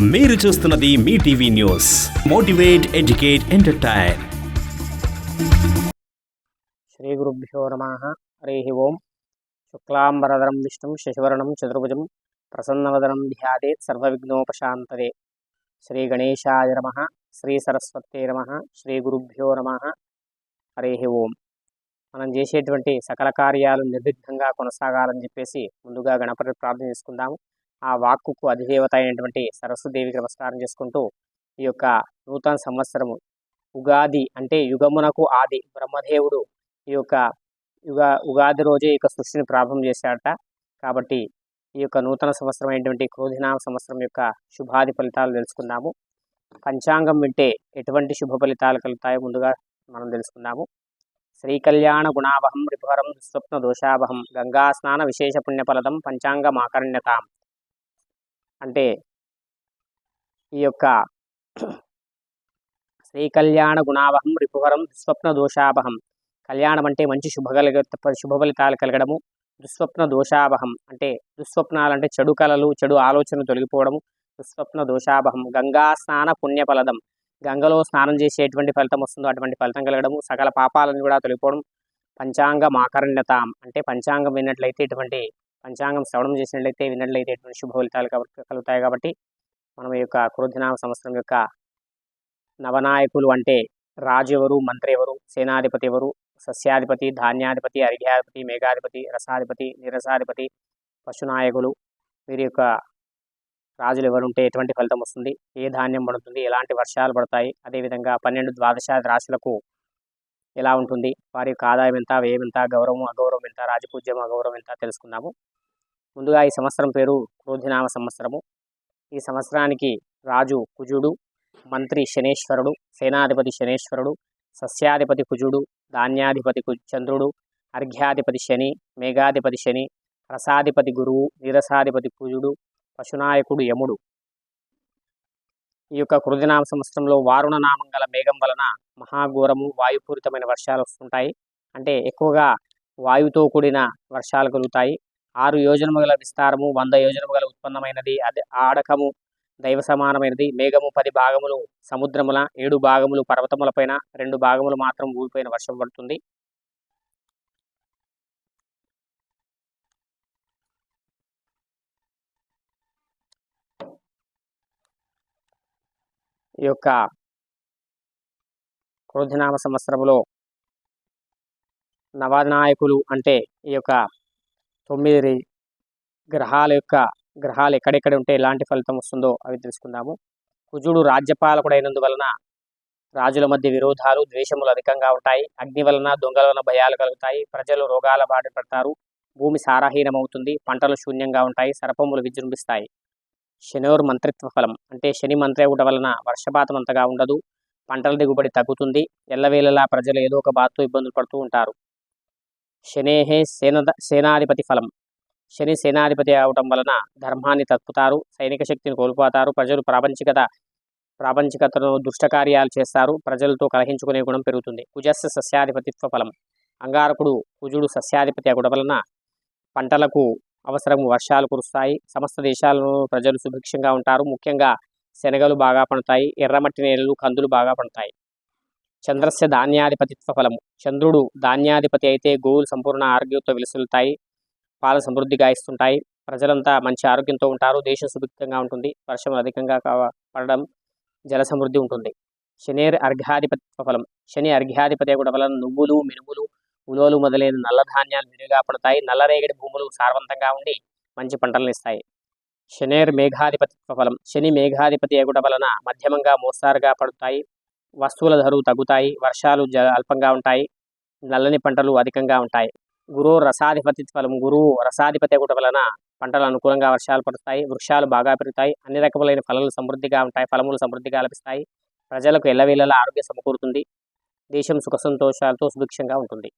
మీరు చూస్తున్నది మీ TV news. Motivate educate entertain. Shri గురుభ్యో నమ. హరి ఓం. శుక్లాంబరధరం విష్ణు శశివర్ణం చతుర్భుజం ప్రసన్నవదనం ధ్యాదేత్ సర్వవిఘ్నోపశాంతదే శ్రీ గణేశాయ నమ. శ్రీ సరస్వతే నమ. శ్రీ గురుభ్యో నమ. హరి ఓం. మనం చేసేటువంటి సకల కార్యాలు నిర్విఘ్నంగా కొనసాగాలని చెప్పేసి ముందుగా గణపతి ప్రార్థన చేసుకుందాము. ఆ వాక్కుకు అధిదేవత అయినటువంటి సరస్వదేవికి నమస్కారం చేసుకుంటూ ఈ యొక్క నూతన సంవత్సరము ఉగాది అంటే యుగమునకు ఆది బ్రహ్మదేవుడు ఈ యొక్క యుగ ఉగాది రోజే ఈ యొక్క సృష్టిని ప్రారంభం చేశాడట. కాబట్టి ఈ యొక్క నూతన సంవత్సరం అయినటువంటి క్రోధినామ సంవత్సరం యొక్క శుభాది ఫలితాలు తెలుసుకుందాము. పంచాంగం వింటే ఎటువంటి శుభ ఫలితాలు కలుగుతాయో ముందుగా మనం తెలుసుకుందాము. శ్రీ కళ్యాణ గుణావహం రిపుహరం దోషాభహం దోషావహం గంగా స్నాన విశేష పుణ్యఫలదం పంచాంగమాకర్ణ్యతాం అంటే ఈ యొక్క శ్రీ కళ్యాణ గుణావహం రిపుహరం దుస్వప్న దోషావహం. కళ్యాణం అంటే మంచి శుభ కలిగ శుభ ఫలితాలు కలగడము. దుస్వప్న దోషావహం అంటే దుస్వప్నాలు అంటే చెడు కళలు చెడు ఆలోచనలు తొలగిపోవడము. దుస్వప్న దోషావహం గంగా స్నాన పుణ్యఫలదం గంగలో స్నానం చేసేటువంటి ఫలితం వస్తుందో అటువంటి ఫలితం కలగడము. సకల పాపాలను కూడా తొలగిపోవడం. పంచాంగ మాకరణ్యతాం అంటే పంచాంగం విన్నట్లయితే ఇటువంటి పంచాంగం శ్రవణం చేసినట్లయితే విన్నట్లయితే ఎటువంటి శుభ ఫలితాలు కలుగుతాయి కాబట్టి మనం యొక్క క్రోధినామ సంవత్సరం యొక్క నవనాయకులు అంటే రాజు ఎవరు మంత్రి ఎవరు సేనాధిపతి ఎవరు సస్యాధిపతి ధాన్యాధిపతి అరిఘ్యాధిపతి మేఘాధిపతి రసాధిపతి నిరసాధిపతి పశునాయకులు వీరి యొక్క రాజులు ఎవరుంటే ఎటువంటి ఫలితం వస్తుంది ఏ ధాన్యం పడుతుంది ఎలాంటి వర్షాలు పడతాయి అదేవిధంగా పన్నెండు ద్వాదశాది రాశులకు ఎలా ఉంటుంది? వారి యొక్క ఆదాయం ఎంత? వ్యయం ఎంత? గౌరవం అగౌరవం ఎంత? రాజపూజ్యం అగౌరవం ఎంత? తెలుసుకుందాము. ముందుగా ఈ సంవత్సరం పేరు క్రోధినామ సంవత్సరము. ఈ సంవత్సరానికి రాజు కుజుడు మంత్రి శనేశ్వరుడు సేనాధిపతి శనేశ్వరుడు సస్యాధిపతి కుజుడు ధాన్యాధిపతి కు చంద్రుడు అర్ఘ్యాధిపతి శని మేఘాధిపతి శని రసాధిపతి గురువు నీరసాధిపతి కుజుడు పశునాయకుడు యముడు. ఈ యొక్క కృదినామ సంవత్సరంలో వారుణ నామం గల మేఘం వలన మహాఘోరము వాయుపూరితమైన వర్షాలు వస్తుంటాయి. అంటే ఎక్కువగా వాయువుతో కూడిన వర్షాలు కలుగుతాయి ఆరు యోజనము గల విస్తారము వంద యోజనము గల ఉత్పన్నమైనది. అదే ఆడకము దైవ సమానమైనది. మేఘము పది భాగములు సముద్రముల ఏడు భాగములు పర్వతములపైన రెండు భాగములు మాత్రం ఊరిపోయిన వర్షం పడుతుంది. ఈ యొక్క క్రోధనామ సంవత్సరంలో నవనాయకులు అంటే ఈ యొక్క తొమ్మిది గ్రహాల యొక్క గ్రహాలు ఎక్కడెక్కడ ఉంటే ఎలాంటి ఫలితం వస్తుందో అవి తెలుసుకుందాము. కుజుడు రాజ్యపాలకుడైనందువలన రాజుల మధ్య విరోధాలు ద్వేషములు అధికంగా ఉంటాయి. అగ్ని వలన దొంగల వలన భయాలు కలుగుతాయి. ప్రజలు రోగాల బాట పడతారు. భూమి సారహీనమవుతుంది. పంటలు శూన్యంగా ఉంటాయి. సర్పములు విజృంభిస్తాయి. శనివారు మంత్రిత్వ ఫలం. అంటే శని మంత్రి అవ్వడం వలన వర్షపాతం అంతగా ఉండదు. పంటల దిగుబడి తగ్గుతుంది. ఎల్లవేళలా ప్రజలు ఏదో ఒక బాధతో ఇబ్బందులు పడుతూ ఉంటారు. శనేహే సేన సేనాధిపతి ఫలం. శని సేనాధిపతి అవటం వలన ధర్మాన్ని తప్పుతారు సైనిక శక్తిని కోల్పోతారు. ప్రజలు ప్రాపంచికత ప్రాపంచికతను దుష్టకార్యాలు చేస్తారు. ప్రజలతో కలహించుకునే గుణం పెరుగుతుంది. కుజస్స సస్యాధిపతిత్వ ఫలం. అంగారకుడు కుజుడు సస్యాధిపతి అవడం వలన పంటలకు అవసరం వర్షాలు కురుస్తాయి. సమస్త దేశాలను ప్రజలు సుభిక్షంగా ఉంటారు. ముఖ్యంగా శనగలు బాగా పండుతాయి. ఎర్రమట్టి నేలలు కందులు బాగా పండుతాయి. చంద్రస్య ధాన్యాధిపతిత్వ ఫలము చంద్రుడు ధాన్యాధిపతి అయితే గోవులు సంపూర్ణ ఆరోగ్యంతో విలసిల్లుతాయి. పాలు సమృద్ధిగా ఇస్తుంటాయి. ప్రజలంతా మంచి ఆరోగ్యంతో ఉంటారు. దేశం సుభిక్షంగా ఉంటుంది. వర్షం అధికంగా పడడం జల సమృద్ధి ఉంటుంది. శనేర్ అర్ఘ్యాధిపతిత్వ ఫలం. శని అర్ఘ్యాధిపతి కూడా ఫలం నువ్వులు మినుములు ఉలోలు మొదలైన నల్ల ధాన్యాలు విరిగా పడతాయి నల్లరేగడి భూములు సారవంతంగా ఉండి మంచి పంటలను ఇస్తాయి. శనేర్ మేఘాధిపతిత్వ ఫలం శని మేఘాధిపతి ఎగుట వలన మధ్యమంగా మోస్తారుగా పడుతాయి. వస్తువుల ధరలు తగ్గుతాయి. వర్షాలు జ అల్పంగా ఉంటాయి. నల్లని పంటలు అధికంగా ఉంటాయి. గురువు రసాధిపతి ఫలం గురువు రసాధిపతి ఎగుట వలన పంటలు అనుకూలంగా వర్షాలు పడతాయి. వృక్షాలు బాగా పెరుగుతాయి. అన్ని రకములైన ఫలాలు సమృద్ధిగా ఉంటాయి. ఫలములు సమృద్ధిగా లభిస్తాయి. ప్రజలకు ఎల్లవేళలా ఆరోగ్యం సమకూరుతుంది. దేశం సుఖ సంతోషాలతో సుభిక్షంగా ఉంటుంది.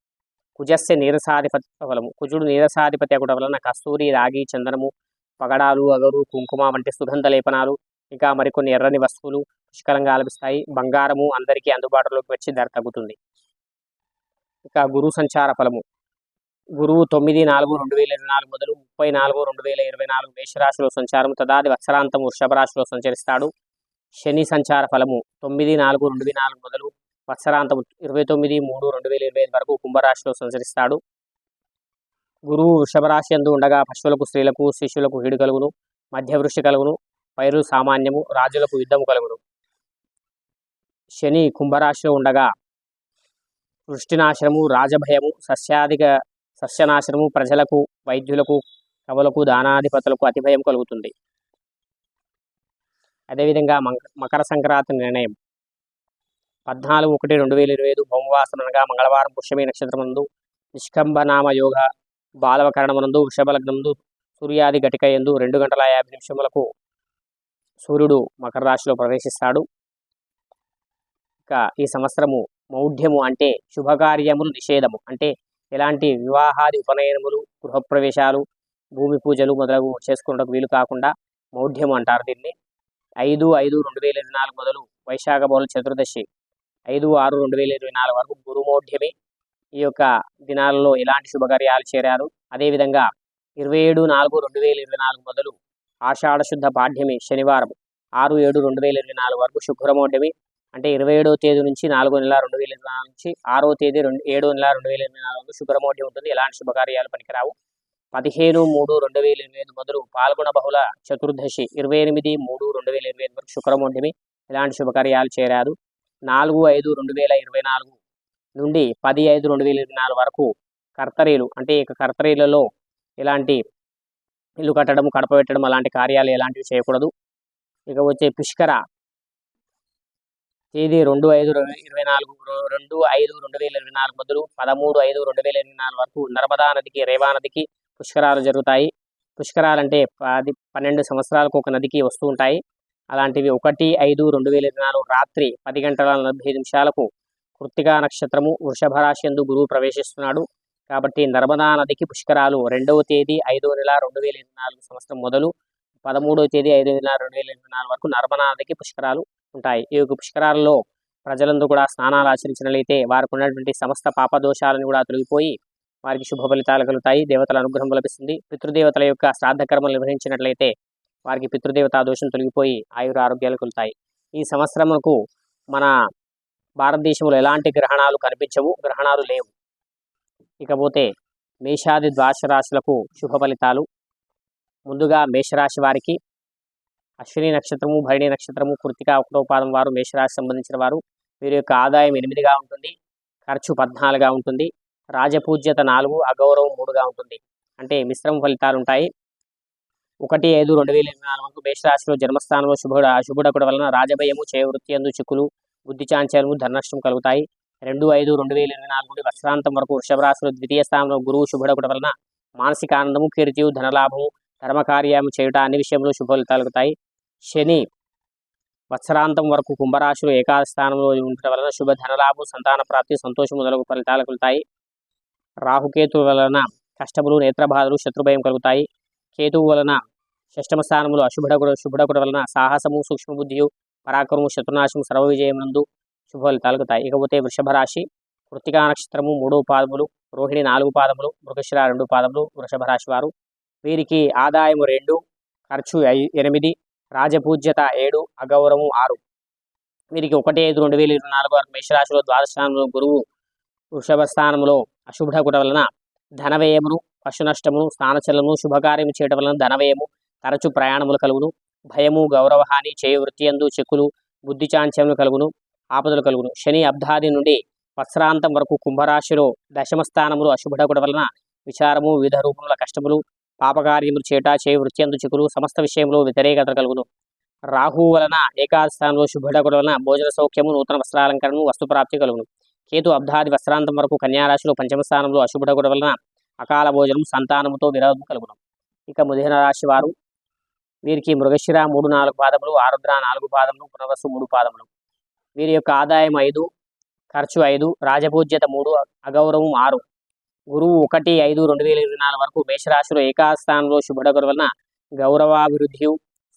కుజస్య నీరసాధిపతి ఫలము. కుజుడు నీరసాధిపతి అగుట వలన కస్తూరి రాగి చందనము పగడాలు అగరు కుంకుమ వంటి సుగంధ లేపనాలు ఇంకా మరికొన్ని ఎర్రని వస్తువులు పుష్కలంగా లభిస్తాయి బంగారము అందరికీ అందుబాటులోకి వచ్చి ధర తగ్గుతుంది. ఇక గురు సంచార ఫలము. గురువు తొమ్మిది నాలుగు రెండు వేల ఇరవై నాలుగు మొదలు ముప్పై నాలుగు రెండు వేల ఇరవై నాలుగు మేషరాశిలో సంచారం. తదాది వత్సరాంతం వృషభ రాశిలో సంచరిస్తాడు. శని సంచార ఫలము తొమ్మిది నాలుగు రెండు వేల నాలుగు మొదలు వత్సరాంతం ఇరవై తొమ్మిది మూడు రెండు వేల ఇరవై ఐదు వరకు కుంభరాశిలో సంచరిస్తాడు. గురువు వృషభ రాశి అందు ఉండగా పశువులకు స్త్రీలకు శిష్యులకు హీడు కలుగును మధ్యవృష్టి కలుగును పైరు సామాన్యము రాజులకు యుద్ధము కలుగును. శని కుంభరాశిలో ఉండగా వృష్టినాశనము రాజభయము సస్యాధిక సస్యనాశనము ప్రజలకు వైద్యులకు కవులకు దానాధిపతులకు అతిభయం కలుగుతుంది. అదేవిధంగా మక- మకర సంక్రాంతి నిర్ణయం. పద్నాలుగు ఒకటి రెండు వేల ఇరవై ఐదు భౌమవాసం అనగా మంగళవారం పుష్యమి నక్షత్రమందు నిష్కంబనామ యోగ బాలవకరణమునందు వృషభలగ్నందు సూర్యాది ఘటిక ఎందు రెండు గంటల యాభై నిమిషములకు సూర్యుడు మకర రాశిలో ప్రవేశిస్తాడు. ఇక ఈ సంవత్సరము మౌఢ్యము అంటే శుభకార్యములు నిషేధము అంటే ఎలాంటి వివాహాది ఉపనయనములు గృహప్రవేశాలు భూమి పూజలు మొదలగు చేసుకున్నకు వీలు కాకుండా మౌఢ్యము అంటారు దీన్ని. ఐదు ఐదు రెండు వేల ఇరవై నాలుగు మొదలు వైశాఖ బౌల చతుర్దశి ఐదు ఆరు రెండు వేల ఇరవై నాలుగు వరకు గురుమౌఢ్యమి ఈ యొక్క దినాలలో ఎలాంటి శుభకార్యాలు చేరారు? అదేవిధంగా ఇరవై ఏడు నాలుగు రెండు వేల ఇరవై నాలుగు మొదలు ఆషాఢశుద్ధ పాఠ్యమి శనివారం ఆరు ఏడు రెండు వేల ఇరవై నాలుగు వరకు శుభ్రమౌఢ్యమి అంటే ఇరవై ఏడో తేదీ నుంచి నాలుగో నెల రెండు వేల ఇరవై నాలుగు నుంచి ఆరో తేదీ రెండు ఏడో నెల రెండు వేల ఇరవై నాలుగు వరకు శుభ్రమౌఢ్యం ఉంటుంది. ఎలాంటి శుభకార్యాలు పనికిరావు? పదిహేను మూడు రెండు వేల ఇరవై ఐదు మొదలు పాల్గొన బహుళ చతుర్దశి ఇరవై ఎనిమిది మూడు రెండు వేల ఇరవై ఐదు వరకు శుక్రమౌఢ్యమి ఎలాంటి శుభకార్యాలు చేరారు? నాలుగు ఐదు రెండు వేల ఇరవై నాలుగు నుండి పది ఐదు రెండు వేల ఇరవై నాలుగు వరకు కర్తరీలు అంటే ఇక కర్తరీలలో ఎలాంటి ఇల్లు కట్టడం కడప పెట్టడం అలాంటి కార్యాలు ఎలాంటివి చేయకూడదు. ఇక వచ్చే పుష్కర తేదీ రెండు ఐదు ఇరవై నాలుగు రెండు ఐదు రెండు వేల ఇరవై నాలుగు మొదలు పదమూడు ఐదు రెండు వేల ఇరవై నాలుగు వరకు నర్మదా నదికి రేవా నదికి పుష్కరాలు జరుగుతాయి. పుష్కరాలు అంటే పది పన్నెండు సంవత్సరాలకు ఒక నదికి వస్తూ ఉంటాయి. అలాంటివి ఒకటి ఐదు రెండు వేల ఇరవై నాలుగు రాత్రి పది గంటల నలభై నిమిషాలకు కృత్తికా నక్షత్రము వృషభ రాశి యందు గురువు ప్రవేశిస్తున్నాడు. కాబట్టి నర్మదా నదికి పుష్కరాలు రెండవ తేదీ ఐదో నెల రెండు వేల ఇరవై నాలుగు సంవత్సరం మొదలు పదమూడవ తేదీ ఐదో నెల రెండు వేల ఇరవై నాలుగు వరకు నర్మదా నదికి పుష్కరాలు ఉంటాయి. ఈ యొక్క పుష్కరాలలో ప్రజలందరూ కూడా స్నానాలు ఆచరించినట్లయితే వారికి ఉన్నటువంటి సమస్త పాపదోషాలను కూడా తొలగిపోయి వారికి శుభ ఫలితాలు కలుగుతాయి దేవతల అనుగ్రహం లభిస్తుంది. పితృదేవతల యొక్క శ్రాద్ధ కర్మలు నిర్వహించినట్లయితే వారికి పితృదేవతా దోషం తొలగిపోయి ఆయుర ఆరోగ్యాలు కలుగుతాయి. ఈ సంవత్సరముకు మన భారతదేశంలో ఎలాంటి గ్రహణాలు కనిపించవు? గ్రహణాలు లేవు. ఇకపోతే మేషాది ద్వాదశ రాశులకు శుభ ఫలితాలు. ముందుగా మేషరాశి వారికి అశ్విని నక్షత్రము భరణి నక్షత్రము కృతిక ఒకటో వారు మేషరాశి సంబంధించిన వారు. వీరి యొక్క ఆదాయం ఎనిమిదిగా ఉంటుంది. ఖర్చు పద్నాలుగుగా ఉంటుంది. రాజపూజ్యత నాలుగు అగౌరవం మూడుగా ఉంటుంది. అంటే మిశ్రమ ఫలితాలు ఉంటాయి ఒకటి ఐదు రెండు వేల ఇరవై నాలుగు మేషరాశిలో జన్మస్థానంలో శుభుడు శుభుడకుడు వలన రాజభయము చేయవృత్తి అందు చిక్కులు బుద్ధి చాంచల్యము ధనష్టం కలుగుతాయి. రెండు ఐదు రెండు వేల ఇరవై నాలుగు నుండి వర్షాంతం వరకు వృషభ రాశిలో ద్వితీయ స్థానంలో గురువు శుభుడకుడు వలన మానసిక ఆనందము కీర్తియు ధనలాభము ధర్మకార్యము చేయుట అన్ని విషయంలో శుభ కలుగుతాయి. శని వత్సరాంతం వరకు కుంభరాశిలో ఏకాద స్థానంలో ఉండటం వలన శుభ ధనలాభం సంతాన ప్రాప్తి సంతోషం మొదలగు ఫలితాలు కలుగుతాయి. రాహుకేతువు వలన కష్టములు నేత్రబాధలు శత్రుభయం కలుగుతాయి. కేతువు వలన షష్టమ స్థానంలో అశుభడకుడు శుభడకుడు వలన సాహసము సూక్ష్మబుద్ధియు పరాక్రమము శత్రునాశము సర్వ విజయం నందు శుభ ఫలితాలు ఇకపోతే వృషభ రాశి కృతికా నక్షత్రము మూడు పాదములు రోహిణి నాలుగు పాదములు మృగశిర రెండు పాదములు వృషభ రాశి వారు. వీరికి ఆదాయము రెండు ఖర్చు ఐ- ఎనిమిది రాజపూజ్యత ఏడు అగౌరవం ఆరు. వీరికి ఒకటి ఐదు రెండు వేల ఇరవై నాలుగు వరకు మేషరాశిలో ద్వాదశ గురువు వృషభ స్థానంలో అశుభకుట వలన ధనవ్యయమును పశు నష్టమును స్నానచలము శుభకార్యము చేయడం వలన ధనవ్యయము తరచు ప్రయాణములు కలుగును. భయము గౌరవహాని చేయ వృత్తియందు చెక్కులు బుద్ధి చాంచములు కలుగును ఆపదలు కలుగును. శని అబ్ధాది నుండి వత్సరాంతం వరకు కుంభరాశిలో దశమ స్థానములు అశుభకుట వలన విచారము వివిధ రూపముల కష్టములు పాపకార్యములు చేట చేయ అందు చిక్కులు సమస్త విషయంలో వ్యతిరేకత కలుగును. రాహు వలన ఏకాదశ స్థానంలో శుభుడకుడు వలన భోజన సౌఖ్యము నూతన వస్త్రాలంకరణము వస్తుప్రాప్తి కలుగును. కేతు అబ్ధాది వస్త్రాంతం వరకు కన్యారాశిలో పంచమ స్థానంలో అశుభడకుడు వలన అకాల భోజనం సంతానముతో విరోధం కలుగును. ఇక ముదిహన రాశి వారు వీరికి మృగశిర మూడు నాలుగు పాదములు ఆరుద్ర నాలుగు పాదములు పునర్వసు మూడు పాదములు. వీరి యొక్క ఆదాయం ఐదు ఖర్చు ఐదు రాజపూజ్యత మూడు అగౌరవం ఆరు. గురువు ఒకటి ఐదు రెండు వేల ఇరవై నాలుగు వరకు మేషరాశిలో ఏకాస్థానంలో శుభడగరు వలన గౌరవాభివృద్ధి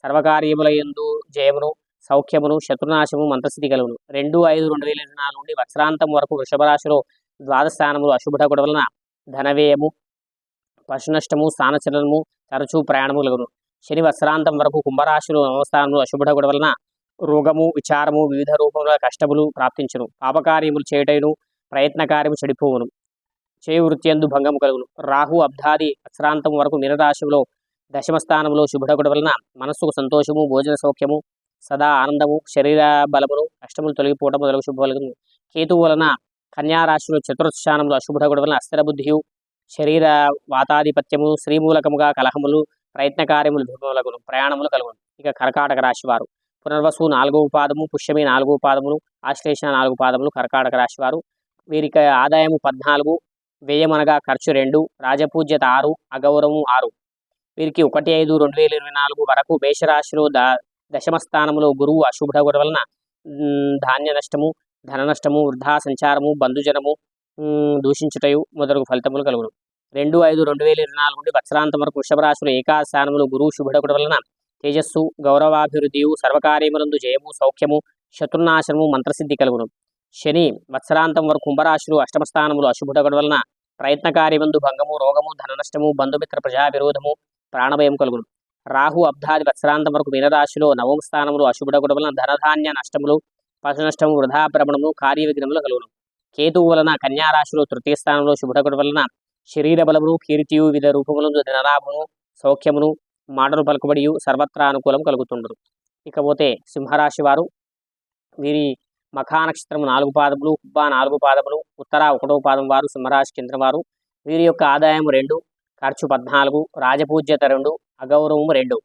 సర్వకార్యముల యందు జయమును సౌఖ్యమును శత్రునాశము మంత్రస్థితి కలుగును. రెండు ఐదు రెండు వేల ఇరవై నాలుగు నుండి వత్సరాంతం వరకు వృషభ రాశిలో ద్వాదశ స్థానంలో వలన ధనవ్యయము పశునష్టము స్థానచలనము తరచూ ప్రయాణము కలుగును. శని వస్త్రాంతం వరకు కుంభరాశులు నవస్థానంలో అశుభుడగుడు వలన రోగము విచారము వివిధ రూపంలో కష్టములు ప్రాప్తించును. పాపకార్యములు చేయుటైను ప్రయత్నకార్యము చెడిపోవును. చేయి వృత్తి భంగము కలుగును. రాహు అబ్ధాది అశ్రాంతం వరకు నిరరాశములో దశమ స్థానంలో వలన మనస్సుకు సంతోషము భోజన సౌఖ్యము సదా ఆనందము శరీర బలమును కష్టములు తొలగిపోవడం మొదలగు శుభ కలుగును కేతువు వలన కన్యారాశిలో రాశిలో చతుర్థ వలన అస్థిర బుద్ధియు శరీర వాతాధిపత్యము శ్రీమూలకముగా కలహములు ప్రయత్న కార్యములు విభవలగును ప్రయాణములు కలుగును. ఇక కర్కాటక రాశి వారు పునర్వసు నాలుగవ పాదము పుష్యమి నాలుగవ పాదములు ఆశ్లేష నాలుగు పాదములు కర్కాటక రాశి వారు వీరికి ఆదాయము పద్నాలుగు వ్యయమనగా ఖర్చు రెండు రాజపూజ్యత ఆరు అగౌరవము ఆరు. వీరికి ఒకటి ఐదు రెండు వేల ఇరవై నాలుగు వరకు మేషరాశిలో ద దశమస్థానంలో గురువు అశుభ వలన ధాన్య నష్టము ధన నష్టము వృద్ధా సంచారము బంధుజనము దూషించుటయు మొదలగు ఫలితములు కలుగును. రెండు ఐదు రెండు వేల ఇరవై నాలుగు నుండి వత్సరాంతం వరకు వృషభ రాశిలో ఏకాదశ స్థానంలో గురువు శుభడకుడు వలన తేజస్సు గౌరవాభివృద్ధియు సర్వకార్యములందు జయము సౌఖ్యము శత్రునాశనము మంత్రసిద్ధి కలుగును. శని వత్సరాంతం వరకు కుంభరాశులు అష్టమ స్థానములు అశుభుడగడు వలన ప్రయత్న కార్యమందు భంగము రోగము ధన నష్టము బంధుమిత్ర ప్రజా విరోధము ప్రాణభయం కలుగును. రాహు అబ్ధాది వత్సరాంతం వరకు మీనరాశిలో నవమ స్థానములు అశుభుడగడు వలన ధనధాన్య నష్టములు పశు నష్టము వృధా భ్రమణము కార్య విఘ్నములు కలుగును. కేతువు వలన కన్యారాశిలో తృతీయ స్థానంలో శుభుడగడు వలన శరీర బలమును కీర్తియు వివిధ రూపములను ధనలాభమును సౌఖ్యమును మాటలు పలుకుబడియు సర్వత్రా అనుకూలం కలుగుతుండదు ఇకపోతే సింహరాశి వారు వీరి మఖా నక్షత్రము నాలుగు పాదములు హుబ్బా నాలుగు పాదములు ఉత్తర ఒకటో పాదం వారు సింహరాశి కింద వారు వీరి యొక్క ఆదాయం రెండు ఖర్చు పద్నాలుగు రాజపూజ్యత రెండు అగౌరవము రెండు.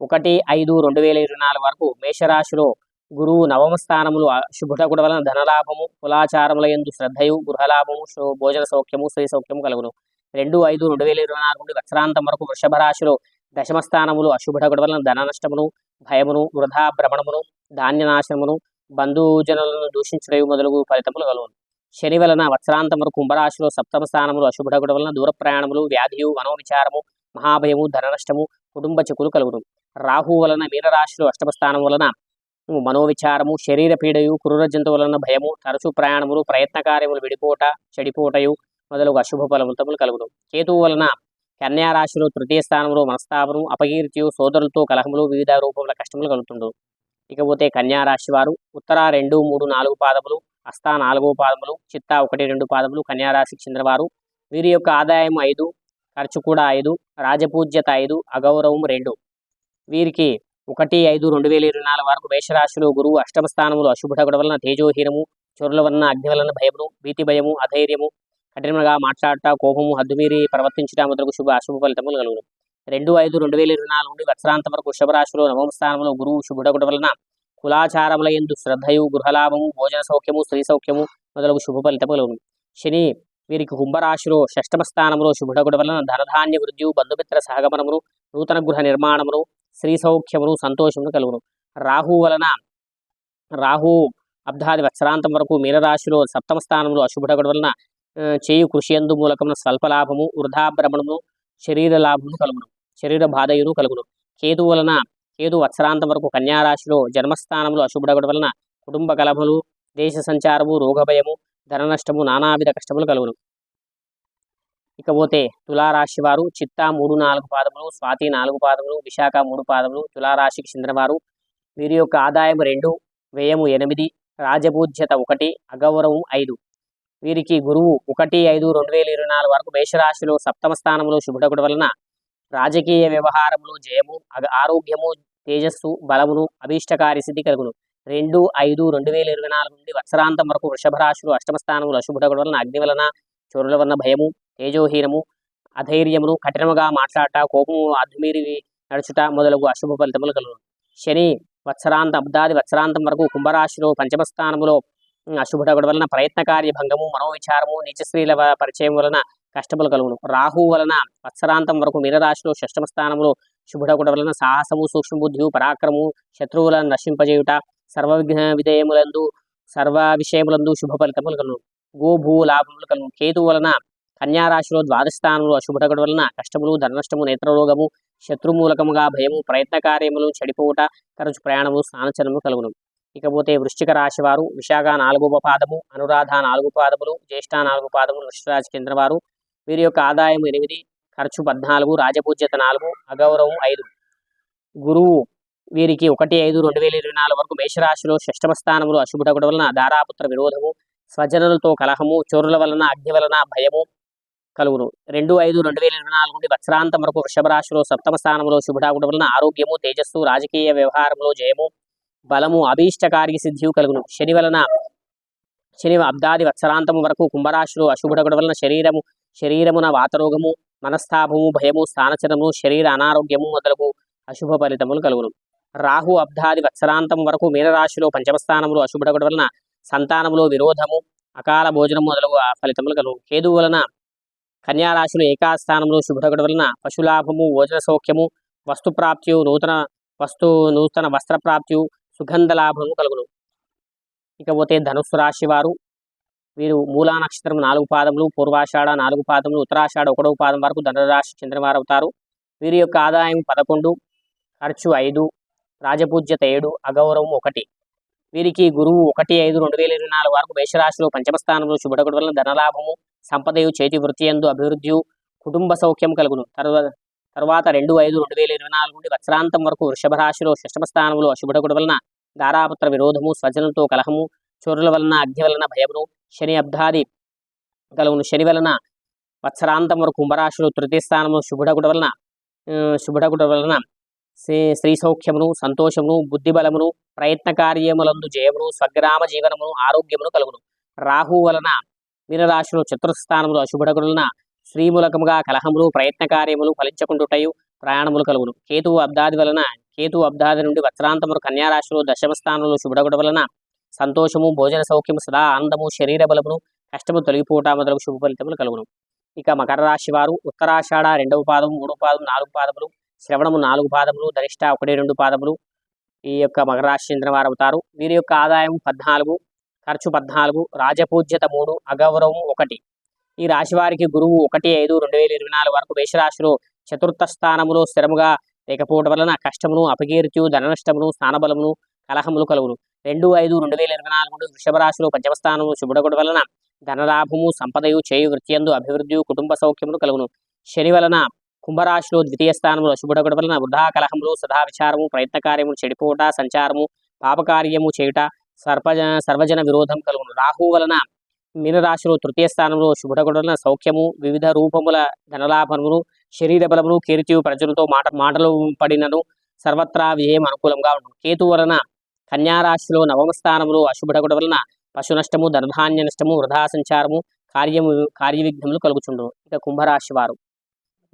ఒకటి ఐదు రెండు వేల ఇరవై నాలుగు వరకు మేషరాశిలో గురువు నవమ స్థానములు శుభుటకుడు వలన ధనలాభము కులాచారముల ఎందు శ్రద్ధయు గృహలాభము భోజన సౌఖ్యము స్త్రీ సౌఖ్యము కలుగును. రెండు ఐదు రెండు వేల ఇరవై నాలుగు నుండి వత్సరాంతం వరకు వృషభ రాశిలో దశమ స్థానములు అశుభటకుడు వలన ధన నష్టమును భయమును వృధా భ్రమణమును ధాన్యనాశనమును బంధుజనులను దూషించడం మొదలగు ఫలితములు కలుగును. శని వలన వత్సరాంతం వరకు కుంభరాశిలో సప్తమ స్థానములు అశుభటకుడు వలన దూర ప్రయాణములు వ్యాధియు మనోవిచారము మహాభయము ధన నష్టము కుటుంబ చిక్కులు కలుగును. రాహు వలన మీనరాశిలో అష్టమ స్థానం వలన మనోవిచారము శరీర పీడయు క్రూర జంతువు వలన భయము తరచు ప్రయాణములు ప్రయత్న కార్యములు విడిపోట చెడిపోటయు మొదలగు అశుభ ఫలములు కలుగును. కేతువు వలన కన్యారాశిలో తృతీయ స్థానంలో మనస్తాపము అపకీర్తియు సోదరులతో కలహములు వివిధ రూపముల కష్టములు కలుగుతుండు. ఇకపోతే కన్యా రాశి వారు ఉత్తర రెండు మూడు నాలుగు పాదములు హస్త నాలుగో పాదములు చిత్త ఒకటి రెండు పాదములు కన్యారాశికి చెందినవారు. వీరి యొక్క ఆదాయం ఐదు ఖర్చు కూడా ఐదు రాజపూజ్యత ఐదు అగౌరవం రెండు. వీరికి ఒకటి ఐదు రెండు వేల ఇరవై నాలుగు వరకు మేషరాశిలో గురువు అష్టమ స్థానములు అశుభటగడ వలన తేజోహీనము చోరుల వలన అగ్ని వలన భయమును భీతి భయము అధైర్యము కఠినంగా మాట్లాడట కోపము హద్దుమీరి ప్రవర్తించట మొదలగు శుభ అశుభ ఫలితములు కలుగును. రెండు ఐదు రెండు వేల ఇరవై నాలుగు నుండి వత్సరాంత వరకు వృషభరాశిలో నవమ స్థానంలో గురువు శుభుడగుడ వలన కులాచారముల ఎందు శ్రద్ధయు గృహలాభము భోజన సౌఖ్యము స్త్రీ సౌఖ్యము మొదలగు శుభ ఫలితము కలుగును. శని వీరికి కుంభరాశిలో షష్టమ స్థానంలో శుభుడగుడ వలన ధనధాన్య వృద్ధి బంధుమిత్ర సహగమనమును నూతన గృహ నిర్మాణమును స్త్రీ సౌఖ్యమును సంతోషమును కలుగును. రాహు వలన రాహు అబ్ధాది వత్సరాంతం వరకు మీనరాశిలో సప్తమ స్థానంలో అశుభుడగుడ వలన చేయు కృషి ఎందు మూలకమున స్వల్ప లాభము శరీర లాభము కలుగును. శరీర బాధయును కలుగును. కేతు వలన కేతు వత్సరాంతం వరకు కన్యారాశిలో జన్మస్థానంలో అశుభుడగుడ వలన కుటుంబ కలహములు దేశ సంచారము రోగభయము ధన నష్టము నానావిధ కష్టములు కలుగును. ఇకపోతే తులారాశి వారు చిత్తా మూడు నాలుగు పాదములు స్వాతి నాలుగు పాదములు విశాఖ మూడు పాదములు తులారాశికి చెందినవారు వీరి యొక్క ఆదాయం రెండు వ్యయము ఎనిమిది రాజపూజ్యత ఒకటి అగౌరవం ఐదు. వీరికి గురువు ఒకటి ఐదు రెండు వేల ఇరవై నాలుగు వరకు మేషరాశిలో సప్తమ స్థానంలో శుభుడకుడు వలన రాజకీయ వ్యవహారములు జయము అగ- ఆరోగ్యము తేజస్సు బలమును అభీష్టకారి సిద్ధి కలుగును. రెండు ఐదు రెండు వేల ఇరవై నాలుగు నుండి వత్సరాంతం వరకు వృషభ రాశులు అష్టమ స్థానంలో అశుభుడకుడు వలన అగ్ని వలన చోరుల వలన భయము తేజోహీనము అధైర్యమును కఠినముగా మాట్లాడట కోపము అద్దుమీరి నడుచుట మొదలగు అశుభ ఫలితములు కలుగును శని వత్సరాంత అబ్దాది వత్సరాంతం వరకు కుంభరాశిలో పంచమ స్థానములో అశుభుడగడు వలన ప్రయత్నకార్య భంగము మనోవిచారము నీచశ్రీల పరిచయం వలన కష్టములు కలుగును. రాహు వలన వత్సరాంతం వరకు మీనరాశిలో షష్టమ స్థానంలో శుభుడగుడ వలన సాహసము సూక్ష్మబుద్ధియు పరాక్రము శత్రువులను నశింపజేయుట సర్వ విఘ్న విధేయములందు సర్వ విషయములందు శుభ ఫలితములు కలుగును గోభూ లాభములు కలుగును కేతు వలన కన్యారాశిలో ద్వాదశ స్థానంలో అశుభుడగడు వలన కష్టములు ధననష్టము నేత్రరోగము శత్రుమూలకముగా భయము ప్రయత్న కార్యములు చెడిపోవుట తరచు ప్రయాణము స్నానచనము కలుగును. ఇకపోతే వృశ్చిక రాశి వారు విశాఖ నాలుగవ పాదము అనురాధ నాలుగు పాదములు జ్యేష్ఠ నాలుగు పాదములు వృష్టిరాశి కేంద్రవారు. వీరి యొక్క ఆదాయం ఎనిమిది ఖర్చు పద్నాలుగు రాజపూజ్యత నాలుగు అగౌరవం ఐదు. గురువు వీరికి ఒకటి ఐదు రెండు వేల ఇరవై నాలుగు వరకు మేషరాశిలో షష్టమ స్థానంలో అశుభుడగుడు వలన దారాపుత్ర విరోధము స్వజనులతో కలహము చోరుల వలన అగ్ని వలన భయము కలుగును. రెండు ఐదు రెండు వేల ఇరవై నాలుగు నుండి వత్సరాంతం వరకు వృషభ రాశిలో సప్తమ స్థానంలో శుభడాగుడు వలన ఆరోగ్యము తేజస్సు రాజకీయ వ్యవహారంలో జయము బలము అభీష్టకార్య సిద్ధియు కలుగును. శని వలన శని అబ్దాది వత్సరాంతము వరకు కుంభరాశిలో అశుభడగుడు వలన శరీరము శరీరమున వాతరోగము మనస్తాపము భయము స్థానచరము శరీర అనారోగ్యము మొదలగు అశుభ ఫలితములు కలుగును. రాహు అబ్దాది వత్సరాంతం వరకు మీనరాశిలో పంచమస్థానంలో అశుభడగుడు వలన సంతానములో విరోధము అకాల భోజనం మొదలగు ఫలితములు కలుగు కేదు వలన కన్యారాశిలో ఏకాస్థానంలో శుభ్రగడు వలన పశులాభము భోజన సౌఖ్యము వస్తుప్రాప్తి నూతన వస్తు నూతన వస్త్రప్రాప్తి సుగంధ లాభము కలుగును. ఇకపోతే ధనుస్సు రాశి వారు వీరు మూలా నక్షత్రం నాలుగు పాదములు పూర్వాషాఢ నాలుగు పాదములు ఉత్తరాషాఢ ఒకటవ పాదం వరకు ధనురాశి చెందినవారు అవుతారు. వీరి యొక్క ఆదాయం పదకొండు ఖర్చు ఐదు రాజపూజ్యత ఏడు అగౌరవం ఒకటి. వీరికి గురువు ఒకటి ఐదు రెండు వేల ఇరవై నాలుగు వరకు మేషరాశిలో పంచమ స్థానంలో శుభడగుడు వలన ధనలాభము సంపదయు చేతి వృత్తి ఎందు అభివృద్ధి కుటుంబ సౌఖ్యం కలుగును. తర్వాత తర్వాత రెండు ఐదు రెండు వేల ఇరవై నాలుగు నుండి వత్సరాంతం వరకు వృషభ రాశిలో షష్టమ స్థానంలో అశుభడగుడు వలన ధారాపుత్ర విరోధము స్వజనంతో కలహము చోరుల వలన అగ్ని వలన భయమును శని అబ్ధాది కలుగును. శని వలన వత్సరాంతం వరకు కుంభరాశిలో తృతీయ స్థానంలో శుభుడగుడు వలన ఆ, వలన శ్రీ స్త్రీ సౌఖ్యమును సంతోషమును బుద్ధి బలమును ప్రయత్న కార్యములందు జయమును స్వగ్రామ జీవనమును ఆరోగ్యమును కలుగును. రాహు వలన మీనరాశులు చతుర్థ అశుభడగులన వలన శ్రీమూలకముగా కలహములు ప్రయత్న కార్యములు ఫలించకుండుటయు ప్రయాణములు కలుగును. కేతువు అబ్దాది వలన కేతు అబ్దాది నుండి వత్సరాంతములు కన్యారాశులు దశమ స్థానంలో శుభుడగుడు వలన సంతోషము భోజన సౌఖ్యము సదా ఆనందము శరీర బలమును కష్టము తొలగిపోట మొదలగు శుభ ఫలితములు కలుగును. ఇక మకర రాశి వారు ఉత్తరాషాఢ రెండవ పాదము మూడవ పాదం నాలుగు పాదములు శ్రవణము నాలుగు పాదములు ధనిష్ట ఒకటి రెండు పాదములు ఈ యొక్క మకర రాశి చెందిన వారు అవుతారు. వీరి యొక్క ఆదాయం పద్నాలుగు ఖర్చు పద్నాలుగు రాజపూజ్యత మూడు అగౌరవం ఒకటి. ఈ రాశి వారికి గురువు ఒకటి ఐదు రెండు వేల ఇరవై నాలుగు వరకు మేషరాశిలో చతుర్థ స్థానములో స్థిరముగా లేకపోవడం వలన కష్టమును అపకీర్తియు ధన నష్టమును స్థానబలమును కలహములు కలుగును. రెండు ఐదు రెండు వేల ఇరవై నాలుగు నుండి వృషభ రాశిలో పంచమ స్థానము శుభుడగుడు వలన ధనలాభము సంపదయు చేయు వృత్తియందు అభివృద్ధి కుటుంబ సౌఖ్యములు కలుగును. శని వలన కుంభరాశిలో ద్వితీయ స్థానంలో శుభుడగుడు వలన వృధా కలహములు సదా విచారము ప్రయత్న కార్యము చెడిపోట సంచారము పాపకార్యము చేయుట సర్పజ సర్వజన విరోధం కలుగును. రాహు వలన మీనరాశిలో తృతీయ స్థానంలో శుభుడగుడు వలన సౌఖ్యము వివిధ రూపముల ధనలాభములు శరీర బలములు కీర్తియు ప్రజలతో మాట మాటలు పడినను సర్వత్రా విజయం అనుకూలంగా ఉంటుంది కేతు వలన కన్యారాశిలో నవమ స్థానంలో అశుభుడగుడు వలన పశు నష్టము ధనధాన్య నష్టము వృధా సంచారము కార్యము కార్యవిఘ్నములు కలుగుచుండు ఇక కుంభరాశి వారు.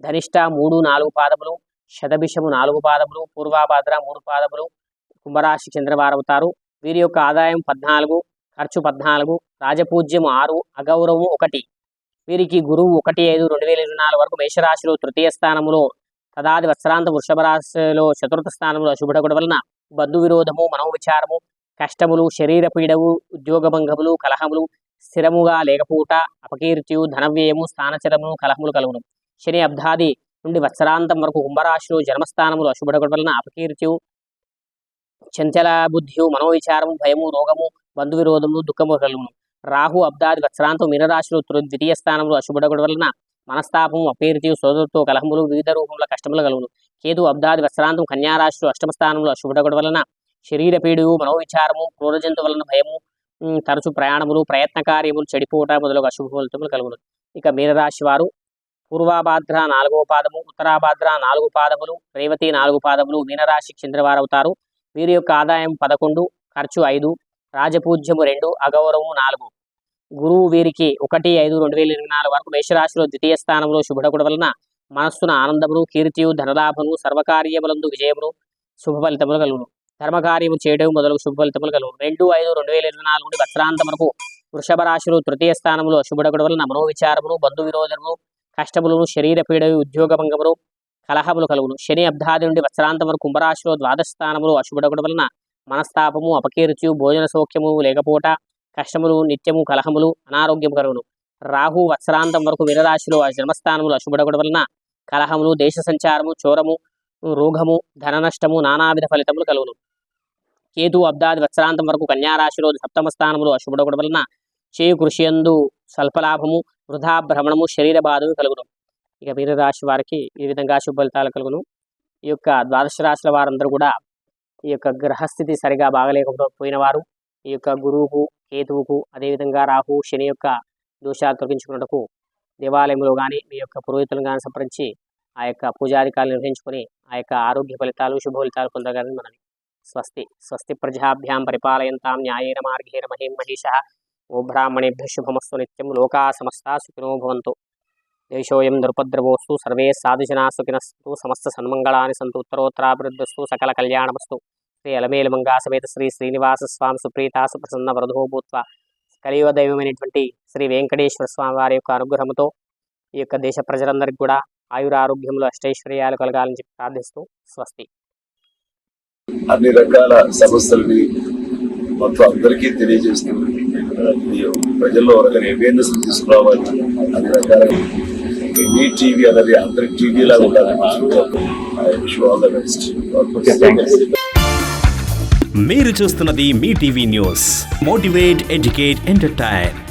ధనిష్ట మూడు నాలుగు పాదములు శతభిషము నాలుగు పాదములు పూర్వాభాద్ర మూడు పాదములు కుంభరాశి చంద్రవారవుతారు వీరి యొక్క ఆదాయం పద్నాలుగు ఖర్చు పద్నాలుగు రాజపూజ్యం ఆరు అగౌరవం ఒకటి. వీరికి గురువు ఒకటి ఐదు రెండు వేల ఇరవై నాలుగు వరకు మేషరాశిలో తృతీయ స్థానంలో తదాది వస్త్రాంత వృషభ రాశిలో చతుర్థ స్థానంలో శుభుడగుడు వలన బంధు విరోధము మనోవిచారము కష్టములు శరీర పీడవు ఉద్యోగభంగములు కలహములు స్థిరముగా లేకపోవుట అపకీర్తియు ధనవ్యయము స్థానచరము కలహములు కలుగును. శని అబ్ధాది నుండి వత్సరాంతం వరకు కుంభరాశులు జన్మస్థానములు అశుభడగడం వలన అపకీర్తి చంచల బుద్ధియు మనోవిచారము భయము రోగము బంధు విరోధము దుఃఖము కలుగును. రాహు అబ్దాది వత్సరాంతం మీనరాశులు ద్వితీయ స్థానంలో అశుభడగడం వలన మనస్తాపము అపీర్తి సోదరుతో కలహములు వివిధ రూపముల కష్టములు కలుగును. కేతు అబ్దాది వత్సరాంతం కన్యారాశులు అష్టమ స్థానంలో అశుభడగడం వలన శరీర పీడుగు మనోవిచారము క్రూర జంతు వలన భయము తరచు ప్రయాణములు ప్రయత్న కార్యములు చెడిపోవటం మొదలగు అశుభ ఫలితములు కలుగును. ఇక మీనరాశి వారు పూర్వాభాద్ర నాలుగవ పాదము ఉత్తరాభాద్ర నాలుగు పాదములు రేవతి నాలుగు పాదములు మీనరాశికి చెందినవారవుతారు వీరి యొక్క ఆదాయం పదకొండు ఖర్చు ఐదు రాజపూజ్యము రెండు అగౌరవము నాలుగు. గురువు వీరికి ఒకటి ఐదు రెండు వేల ఇరవై నాలుగు వరకు మేషరాశిలో ద్వితీయ స్థానంలో శుభడకుడు వలన మనస్సున ఆనందమును కీర్తియు ధనలాభము సర్వకార్యములందు విజయమును శుభ ఫలితములు కలుగును. ధర్మకార్యము చేయడం మొదలు శుభ ఫలితములు కలుగును. రెండు ఐదు రెండు వేల ఇరవై నాలుగు నుండి వత్సరాంతం వరకు వృషభ రాశిలో తృతీయ స్థానంలో శుభడకుడు వలన మనోవిచారమును బంధు విరోధమును కష్టములను శరీర పీడవి ఉద్యోగ భంగములు కలహములు కలుగును. శని అబ్ధాది నుండి వత్సరాంతం వరకు కుంభరాశిలో ద్వాదశ స్థానములు అశుభడగుడు వలన మనస్తాపము అపకీర్తి భోజన సౌఖ్యము లేకపోట కష్టములు నిత్యము కలహములు అనారోగ్యము కలుగును. రాహు వత్సరాంతం వరకు వీరరాశిలో జన్మస్థానములు అశుభడగుడు వలన కలహములు దేశ సంచారము చోరము రోగము ధన నష్టము నానావిధ ఫలితములు కలుగును. కేతు అబ్దాది వత్సరాంతం వరకు కన్యారాశిలో సప్తమ స్థానములు అశుభడగుడు వలన చేయు కృషియందు స్వల్పలాభము వృధా భ్రమణము శరీర బాధలు కలుగును. ఇక మీనరాశి వారికి ఈ విధంగా శుభ ఫలితాలు కలుగును. ఈ యొక్క ద్వాదశ రాశుల వారందరూ కూడా ఈ యొక్క గ్రహస్థితి సరిగా బాగలేకపోయిన వారు ఈ యొక్క గురువుకు కేతువుకు అదేవిధంగా రాహు శని యొక్క దోషాలు తొలగించుకున్నటకు దేవాలయంలో కానీ మీ యొక్క పురోహితులను కానీ సంప్రదించి ఆ యొక్క పూజాధికారులు నిర్వహించుకొని ఆ యొక్క ఆరోగ్య ఫలితాలు శుభ ఫలితాలు పొందగలని మనవి. స్వస్తి స్వస్తి ప్రజాభ్యాం పరిపాలయంతాం న్యాయేన మార్గేణ మహిం మహిష ఓ బ్రాహ్మణేభ్య శుభమస్తు నిత్యం లోకా సమస్త సుఖినో భవంతు. దేశోయం నృపద్రవోస్తు సర్వే సాధుజనా సుఖినస్తు సమస్త సన్మంగళాని సంతు ఉత్తరోత్తరాభివృద్ధస్తు సకల కళ్యాణమస్తు. శ్రీ అలమేలు మంగా సమేత శ్రీ శ్రీనివాస స్వామి సుప్రీత సుప్రసన్న వరదో భూత్వ. కలియుగ దైవమైనటువంటి శ్రీ వెంకటేశ్వర స్వామి వారి యొక్క అనుగ్రహంతో ఈ యొక్క దేశ ప్రజలందరికీ కూడా ఆయుర ఆరోగ్యంలో అష్టైశ్వర్యాలు కలగాలని చెప్పి ప్రార్థిస్తూ స్వస్తి. అన్ని రకాల సమస్యలని మొత్తం అందరికీ తెలియజేస్తున్నాను ఇది ప్రజల్లో ఒక అవేర్నెస్ తీసుకురావాలి. అన్ని రకాల మీ టీవీ అనేది అందరి టీవీ లాగా ఉండాలి. మీరు చూస్తున్నది మీ TV news. Motivate educate entertain